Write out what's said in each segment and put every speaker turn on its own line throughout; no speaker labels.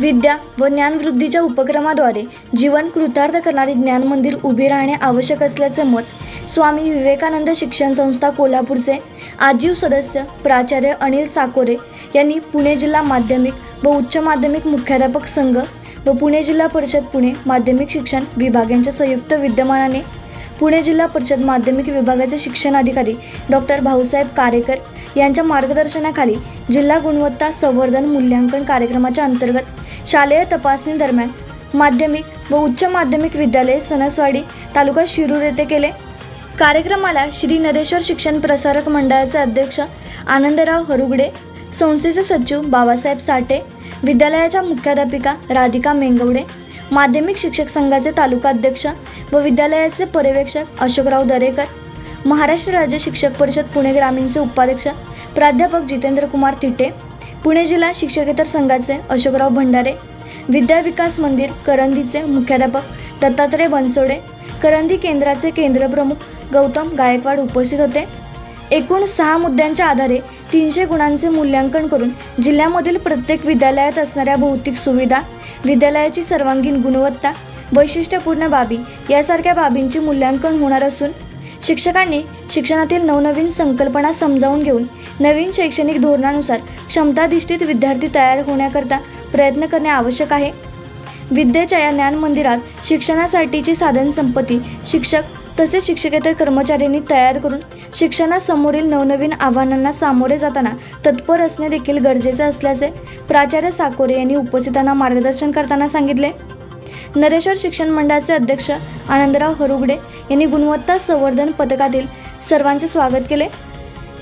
विद्या व ज्ञानवृद्धीच्या उपक्रमाद्वारे जीवन कृतार्थ करणारे ज्ञान मंदिर उभे राहणे आवश्यक असल्याचे मत स्वामी विवेकानंद शिक्षण संस्था कोल्हापूरचे आजीव सदस्य प्राचार्य अनिल साकोरे यांनी पुणे जिल्हा माध्यमिक व उच्च माध्यमिक मुख्याध्यापक संघ व पुणे जिल्हा परिषद पुणे माध्यमिक शिक्षण विभाग यांच्या संयुक्त विद्यमानाने पुणे जिल्हा परिषद माध्यमिक विभागाचे शिक्षण अधिकारी डॉक्टर भाऊसाहेब कारेकर यांच्या मार्गदर्शनाखाली जिल्हा गुणवत्ता संवर्धन मूल्यांकन कार्यक्रमाच्या अंतर्गत शालेय तपासणी दरम्यान माध्यमिक व उच्च माध्यमिक विद्यालय सणसवाडी तालुका शिरूर येथे केले. कार्यक्रमाला श्री नरेश्वर शिक्षण प्रसारक मंडळाचे अध्यक्ष आनंदराव हरुगडे संस्थेचे सचिव बाबासाहेब साठे विद्यालयाच्या मुख्याध्यापिका राधिका मेंगवडे माध्यमिक शिक्षक संघाचे तालुका अध्यक्ष व विद्यालयाचे पर्यवेक्षक अशोकराव दरेकर महाराष्ट्र राज्य शिक्षक परिषद पुणे ग्रामीणचे उपाध्यक्ष प्राध्यापक जितेंद्र कुमार तिटे पुणे जिल्हा शिक्षकेतर संघाचे अशोकराव भंडारे विद्याविकास मंदिर करंदीचे मुख्याध्यापक दत्तात्रय बनसोडे करंदी केंद्राचे केंद्रप्रमुख गौतम गायकवाड उपस्थित होते. एकूण सहा मुद्द्यांच्या आधारे तीनशे गुणांचे मूल्यांकन करून जिल्ह्यामधील प्रत्येक विद्यालयात असणाऱ्या भौतिक सुविधा विद्यालयाची सर्वांगीण गुणवत्ता वैशिष्ट्यपूर्ण बाबी यासारख्या बाबींचे मूल्यांकन होणार असून शिक्षकांनी शिक्षणातील नवनवीन संकल्पना समजावून घेऊन नवीन शैक्षणिक धोरणानुसार क्षमताधिष्ठित विद्यार्थी तयार होण्याकरता प्रयत्न करणे आवश्यक आहे. विद्येच्या या ज्ञान मंदिरात शिक्षणासाठीची साधन संपत्ती शिक्षक तसेच शिक्षकेतर कर्मचाऱ्यांनी तयार करून शिक्षणासमोरील नवनवीन आव्हानांना सामोरे जाताना तत्पर असणे देखील गरजेचे असल्याचे प्राचार्य साकोरे यांनी उपस्थितांना मार्गदर्शन करताना सांगितले. नरेश्वर शिक्षण मंडळाचे अध्यक्ष आनंदराव हरुगडे यांनी गुणवत्ता संवर्धन पथकातील सर्वांचे स्वागत केले.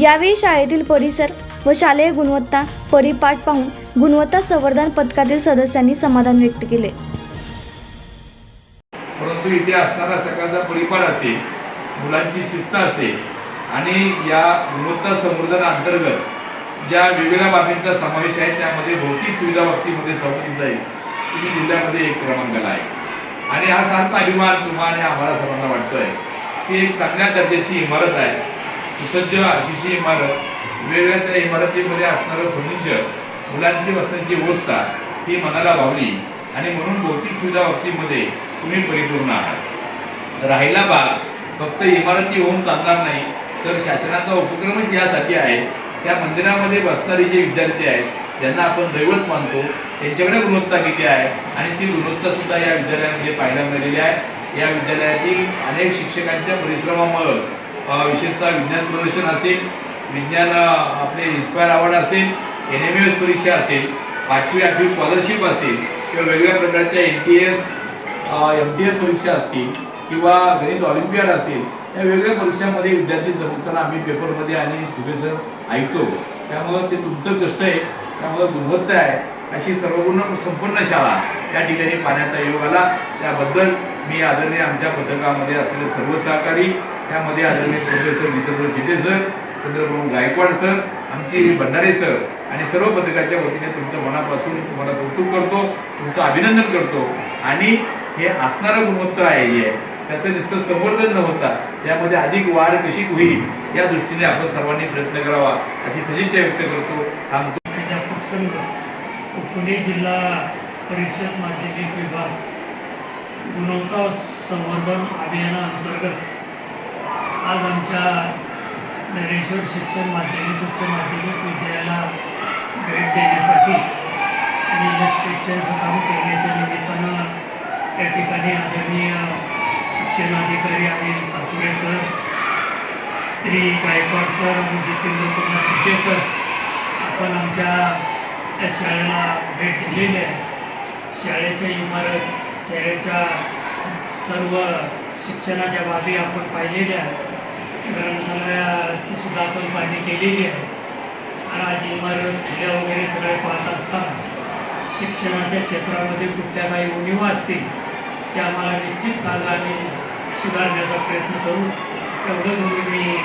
यावेळी शाळेतील परिसर व शालेय गुणवत्ता परिपाठ पाहून गुणवत्ता संवर्धन पथकातील सदस्यांनी समाधान व्यक्त केले.
परंतु इथे असणारा सकाळचा परिपाठ असेल मुलांची शिस्त असेल आणि या गुणवत्ता संवर्धन अंतर्गत ज्या वेगवेगळ्या बाबींचा समावेश आहे त्यामध्ये भौतिक सुविधा बाबतीमध्ये सवलत जाईल. तुम्ही जिल्ह्यामध्ये एक क्रमांकाला आहे आणि हा सारखा अभिमान तुम्हाला आणि आम्हाला सर्वांना वाटतोय. की एक चांगल्या दर्जाची इमारत आहे. सुसज्ज अशीशी इमारत वेगवेगळ्या त्या इमारतीमध्ये असणारं फर्निचर मुलांची बसण्याची व्यवस्था ही मनाला भावली. आणि म्हणून भौतिक सुविधा बाबतीमध्ये तुम्ही परिपूर्ण आहात. राहिला भाग फक्त इमारती होऊन चालणार नाही तर शासनाचा उपक्रमच यासाठी आहे. त्या मंदिरामध्ये बसणारे जे विद्यार्थी आहेत ज्यांना आपण दैवत मानतो त्यांच्याकडे गुणवत्ता किती आहे? आणि ती गुणवत्ता सुद्धा या विद्यालयामध्ये पाहायला मिळालेली आहे. या विद्यालयातील अनेक शिक्षकांच्या परिश्रमामुळं विशेषतः विज्ञान प्रदर्शन असेल विज्ञान आपले इन्स्पायर अवॉर्ड असेल एन एम एस परीक्षा असेल पाचवी आठवी स्कॉलरशिप असेल किंवा वेगवेगळ्या प्रकारच्या N T S M T S परीक्षा असतील किंवा गणित ऑलिम्पियाड असेल या वेगवेगळ्या परीक्षांमध्ये विद्यार्थी जमवताना आम्ही पेपरमध्ये आणि प्रोफेसर ऐकतो. त्यामुळं ते तुमचं कष्ट आहे. त्यामुळे गुणवत्ता आहे. अशी सर्वगुण संपूर्ण शाळा त्या ठिकाणी पाण्याचा योग आला. त्याबद्दल मी आदरणीय आमच्या पथकामध्ये असलेले सर्व सहकारी त्यामध्ये आदरणीय प्रोफेसर जितेंद्र जिते सर चंद्रप्रभू गायकवाड सर आमची भंडारे सर आणि सर्व पथकाच्या वतीने तुमचं मनापासून तुम्हाला कौतुक करतो तुमचं अभिनंदन करतो. आणि हे असणारं गुणवत्ता आहे हे त्याचं नुसतं संवर्धन न होता त्यामध्ये अधिक वाढ कशी होईल या दृष्टीने आपण सर्वांनी प्रयत्न करावा अशी सदिच्छा व्यक्त करतो. थांबतो
संघ पुणे जिल्हा परिषद माध्यमिक विभाग गुणवत्ता संवर्धन अभियानाअंतर्गत आज आमच्या नरेश्वर शिक्षण माध्यमिक उच्च माध्यमिक विद्यालयाला भेट देण्यासाठी आणि इन्स्पेक्शनचं काम करण्याच्या निमित्तानं या ठिकाणी आदरणीय शिक्षणाधिकारी अनिल सातुरे सर श्री गायकवाड सर आणि जितेंद्र कुमार सर आपण आमच्या त्या शाळेला भेट दिलेली आहे. शाळेच्या इमारत शाळेच्या सर्व शिक्षणाच्या बाबी आपण पाहिलेल्या आहेत. ग्रंथालयाची सुद्धा आपण पाहणी केलेली आहे. आणि आज इमारत खुल्या वगैरे सगळे पाहत असताना शिक्षणाच्या क्षेत्रामध्ये कुठल्या काही उणिवा असतील त्या आम्हाला निश्चित सांगा. मी सुधारण्याचा प्रयत्न करू. एवढं म्हणून मी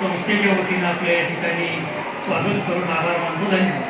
संस्थेच्या वतीनं आपल्या या ठिकाणी स्वागत करून आभार मानतो. धन्यवाद.